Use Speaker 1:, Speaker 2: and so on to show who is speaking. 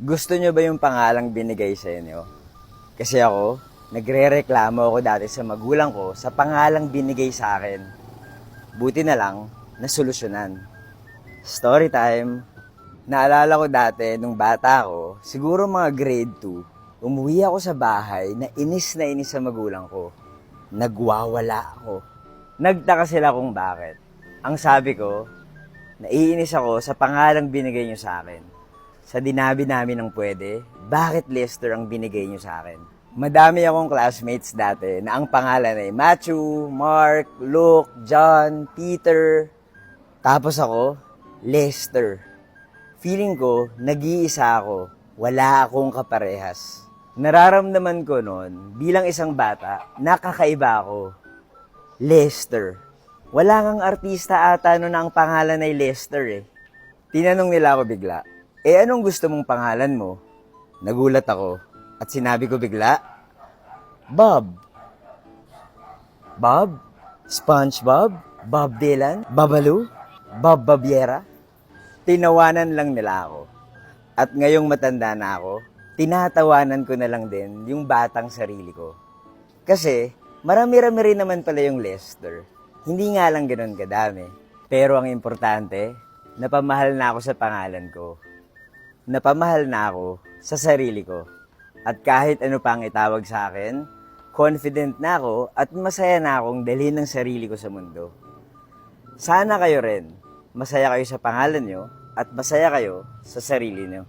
Speaker 1: Gusto nyo ba yung pangalang binigay sa inyo? Kasi ako, nagre-reklamo ako dati sa magulang ko sa pangalang binigay sa akin. Buti na lang, nasolusyonan. Story time. Naalala ko dati, nung bata ako, siguro mga grade 2, umuwi ako sa bahay na inis na inis sa magulang ko. Nagwawala ako. Nagtaka sila kung bakit. Ang sabi ko, naiinis ako sa pangalang binigay nyo sa akin. Sa dinabi namin ng pwede, bakit Lester ang binigay nyo sa akin? Madami akong classmates dati na ang pangalan ay Matthew, Mark, Luke, John, Peter. Tapos ako, Lester. Feeling ko, nag-iisa ako. Wala akong kaparehas. Nararamdaman ko noon, bilang isang bata, nakakaiba ako. Lester. Wala ngang artista ata no na ang pangalan ay Lester eh. Tinanong nila ako bigla, eh anong gusto mong pangalan mo? Nagulat ako at sinabi ko bigla, Bob. Bob? SpongeBob? Bob Dylan? Babalu? Bob Babiera? Tinawanan lang nila ako. At ngayong matanda na ako, tinatawanan ko na lang din yung batang sarili ko. Kasi, marami-rami rin naman pala yung Lester. Hindi nga lang ganun kadami. Pero ang importante, napamahal na ako sa pangalan ko. Napamahal na ako sa sarili ko. At kahit ano pang itawag sa akin, confident na ako at masaya na akong dalhin ng sarili ko sa mundo. Sana kayo rin, masaya kayo sa pangalan nyo at masaya kayo sa sarili nyo.